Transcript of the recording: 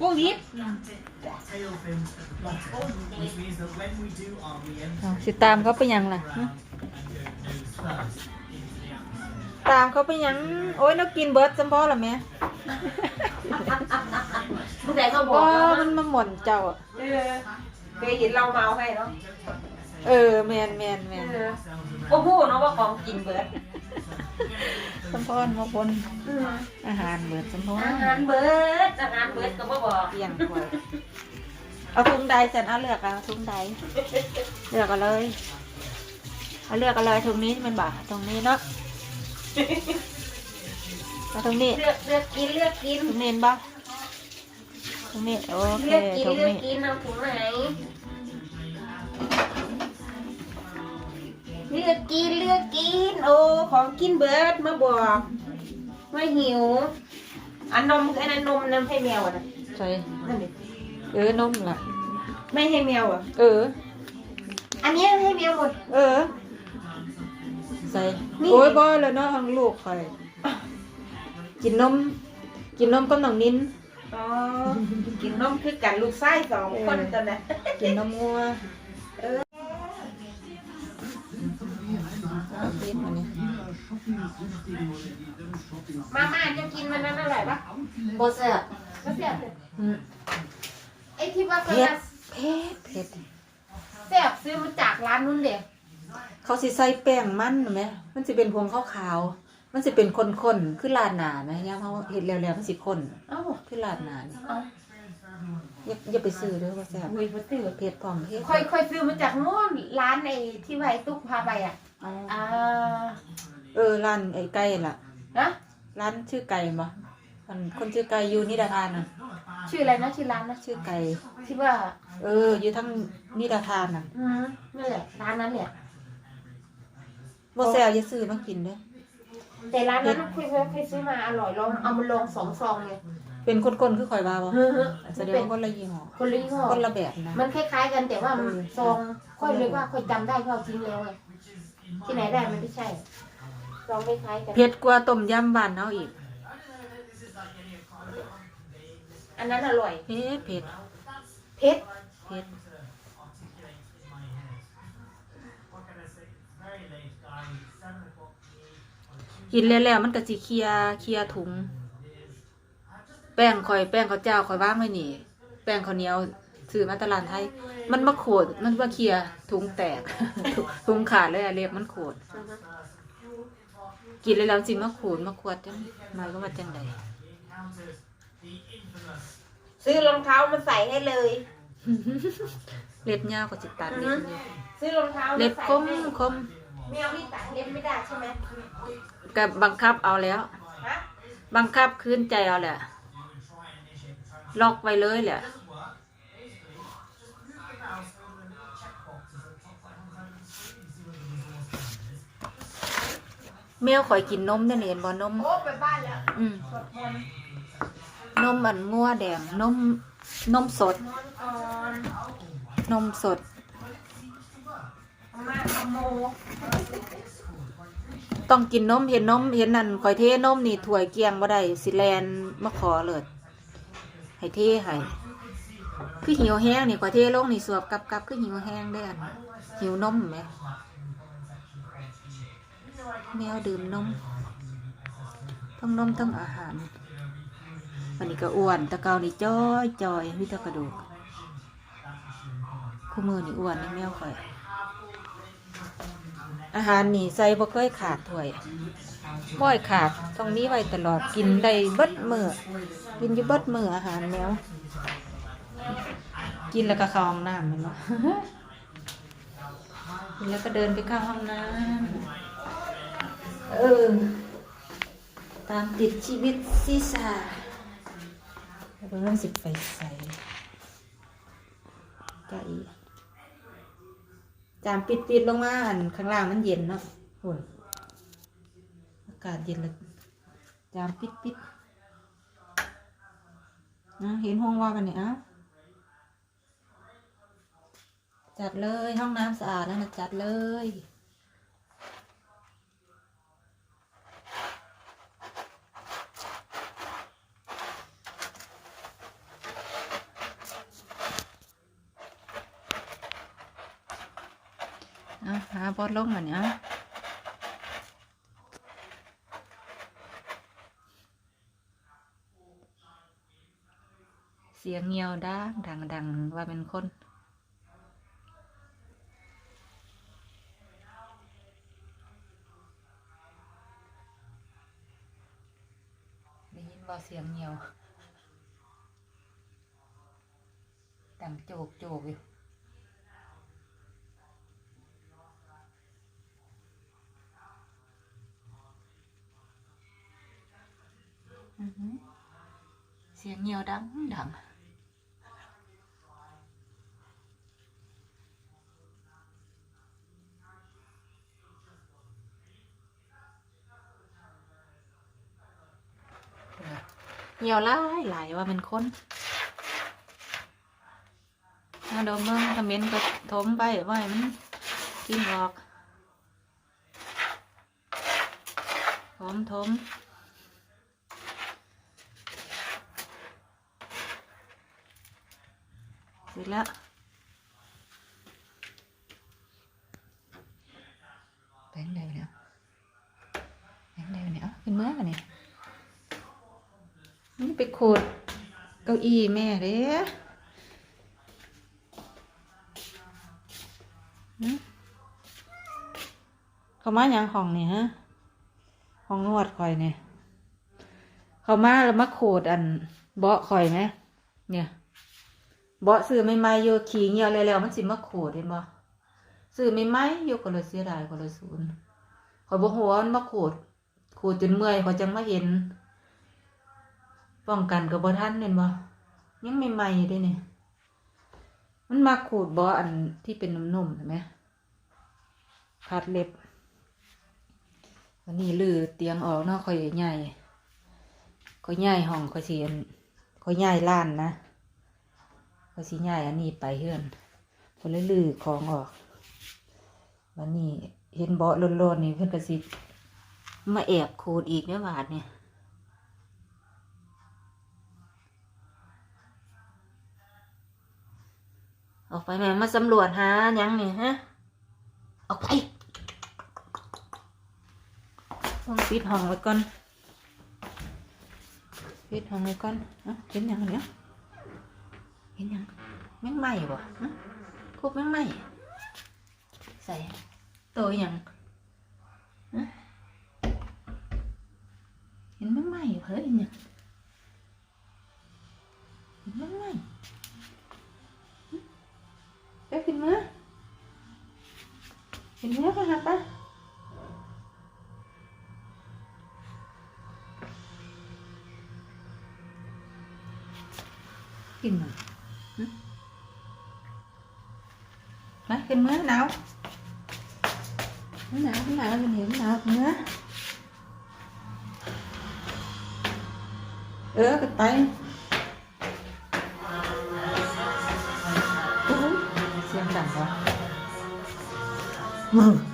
พวกนี้ tail fins at the bottom, which means that when we do our เอา re-entry สิตามเขาไปยังล่ะฮะ and go nose first into the atmosphere. ตามเขาไปยัง โอ้ยนักกินเบิร์ดจำพ่อละแม่ผู้ใดก็บอว่ากว่ามันมาหม่นเจ้าอะเออเคยเห็นเราเมาให้เนาะ เออแมนแมนแมนเออก็พูดเนาะว่าของกินเบิด จำพ่อมาบนอาหารเบิร์ดจำพ่ออาหารเบิดอาหารเบิดก็บ่บอกเปลี่ยนกว่าเอาถุงใดฉันเอาเลือกเอาถุงใดเลือกเอาเลยเอาเลือกเอาเลยถุงนี้มันบ่าตรงนี้เนาะเอาตรงนี้เลือกเลือกกินเลือกกินถุงนี้เห็นบ่ตรงนี้โอเคเลือกกินถุงเลือกนี้กินเอาถุงไหน ลือกกินเลือกกิน โอ้ของกินเบิดมาบอกว่าหิว อันนมอันนั้นนมน้ำให้แมวอะนะใช่นั่นดิเออนมล่ะ ไม่ให้แมวอะ เออ อันนี้ให้แมวหมด เออ ใส่นี่ โอ้ยบ่แล้วเนาะทางลูกข่อยกินนม กินนมกับน้องนินอ๋อ กินนมคือกันลูกไส้สองคนตอนนั้นกินนมงัว เอาเฮ็ดมานี่มาม่าจะกินมันนั้นอร่อยปะบ่แซ่บก็แซ่บเลยอืมไอ้ที่ว่าคนเผ็ดละเผ็ดเผ็ดแซ่บซื้อมาจากร้านนู้นเด็กเขาสิใส่แป้งมันไหมมันสิเป็นพวงขาวๆมันสิเป็นคนๆคือลาดหนาไหมยามเขาเฮ็ดแล้วๆมันสิข้นเอ้าคือลาดหนานี่เอ้าอย่าอย่าไปซื้อเด้อว่าแซ่บอุ้ยมาซื้อเผ็ดพร้อมเผ็ด ค่อยค่อยซื้อมาจากนู้นร้านไอ้ที่ไว้ตุ๊กพาไปอะ อ๋ออ่าเออร้านไอ้ไก่ล่ะนะร้านชื่อไก่บ่มันคนชื่อไก่อยู่นิดาทานน่ะชื่ออะไรนะชื่อร้านนะชื่อไก่ที่ว่า เออ อยู่ทั้งนิดาทานน่ะอืมนั่นแหละร้านนั้นแหละบ่แซ่บอย่าซื้อมากินเด้อแต่ร้านนั้นคุยเคยซื้อมาอร่อยลองเอามาลองสองซองเลยเป็นคนๆคือข่อยว่าบ่เฮ้อแสดงว่าคนละยี่ห้อคนละยี่ห้อคนละแบบนะมันคล้ายๆกันแต่ว่ามันเออซองค่อยเลยว่าค่อยจำได้ก็เอาทิ้งแล้วไง ที่ไหนได้มันไม่ใช่ซองคล้ายๆกัน เผ็ดกว่าต้มยำบ้านเฮาอีกอันนั้นอร่อย เผ็ดเผ็ดเผ็ด เผ็ดกินแล้วๆมันก็สิเคลียร์เคลียร์ถุง แป้งข่อยแป้งข้าวเจ้าข่อยว่างไว้นี่ แป้งข้าวเหนียว ซื้อมาตลาดไทย มันมาโขดมันมาเคลียร์ถุงแตก ถุงขาดเลยอะเรียบมันโขด กินแล้วแล้วสิมาขูดมาขวดจังหมายก็ว่าจังไดซื้อรองเท้ามาใส่ให้เลย เล็บยาวก็สิตัดเล็บอยู่ซื้อรองเท้ามาเล็บใส่คมให้คมแมวนี่ตัดเล็บไม่ได้ใช่ไหมกับบังคับเอาแล้ว ฮะบังคับคืนใจเอาแหละ ล็อกไว้เลยแหละ แมวข่อยกินนมได้อนี่เห็นบ่นม โอ้ไปบ้านแล้วอืมสวดมนต์นมอันงัวแดงนมนมสด นอนก่อนนมสดเอามาขโมยต้องกินนมเห็นนมเห็นนั่นข่อยเทนมนี่ถ้วยเกียงบ่ได้สิแลนมาขอเลยให้เทให้คือหิวแห้งนี่ข่อยเทลงนี่สวบกับกับคือหิวแห้งได้ออันหิวนมไหม แมวดื่มนมทั้งนมทั้งอาหารวันนี้ก็อ้วนตะเกานี่จ้อยจอยมีแต่กระดูกคู่มือนี่อ้วนนี่แมวข่อย อาหารนี่ใส่บ่เคยขาดถ้วยบ่อยขาดต้องมีไว้ตลอดกินได้เบิดมือกินอยู่เบิดมืออาหารแมวกินแล้วก็เข้าห้องน้ำมันเนาะกินแล้วก็เดินไปเข้าห้องน้ำ เออ ตามติดชีวิตซีซาแล้วก็เริ่มสิไปใส่ไก่จามปิดปิดๆลงมาอันข้างล่างมันเย็นเนาะโอ้ยอากาศเย็นเลยจามปิดปิดๆนะเห็นห้องว่ากันเนี่ยอะจัดเลยห้องน้ำสะอาดแล้วนะจัดเลย หาบอสลงมาเนี่ยเสียงเงียวดังดังดังว่าเป็นคนได้ยินว่าเสียงเงียวดังโจกโจกอยู่ อือหือ เสียงเงียวดังดังเหี่ยวลายหลายว่าเป็นคนมาดมเบิ่งทำเม็นก็ถมไปไว้มันกินออกถมถม เสร็จแล้วแบงค์ได้เนี่ยแบงค์ได้เนี่ยเอาขึ้นเมื่อกันเนี่ยนี่ไปขูดเก้าอี้แม่เด้เขามาอย่างห้องนี่ฮะห้องนวดคอยเนี่ยเขามาแล้วมาขูดอันเบาะคอยไหมเนี่ย เบาซื้อไม่ไม่ๆโยขี่เงียเลยแล้วมันสิมาขูดเห็นบ่ซื้อไม่ไม่ๆโยก็เลยเสียดายก็เลยศูนย์ขอยบกหัวมันมาขูดขูดจนเมื่อยขอยจังมาเห็น ป้องกันกับบ่ท่านเห็นบ่ยังใหม่ๆอยู่เด้เนี่ยมันมาขูดบ่อันที่เป็นนุ่มๆเห็นไหมพัดเล็บ วันนี้ลือเตียงออกเนาะคอยใหญ่คอยใหญ่ห้องคอยสิอันคอยใหญ่ล้านนะ ค่อยสิใหญ่อันนี้ไปเฮือนค่อยเลยลือของออกวันนี้เห็นเบาะโลนๆนี่เพิ่นก็สิมาแอบขูดอีกเด้อบาดเนี่ยออกไปแม่มาสำรวจหายังนี่ฮะ ออกไปต้องปิดห้องไว้ก่อนปิดห้องไว้ก่อนอะเห็นยังเนี่ย เห็นหยังแมงไหม้บ่ฮะคุบแมงไหม้ใส่ตัวหยังฮะเห็นแมงไหม้บ่เฮ้ยเห็นหยังเห็นแมงไหม้เอ๊ะกินมากินเนื้อค่ะฮัปะกินมา วหนาวเนื้อเออก็ไปโอ้ยเ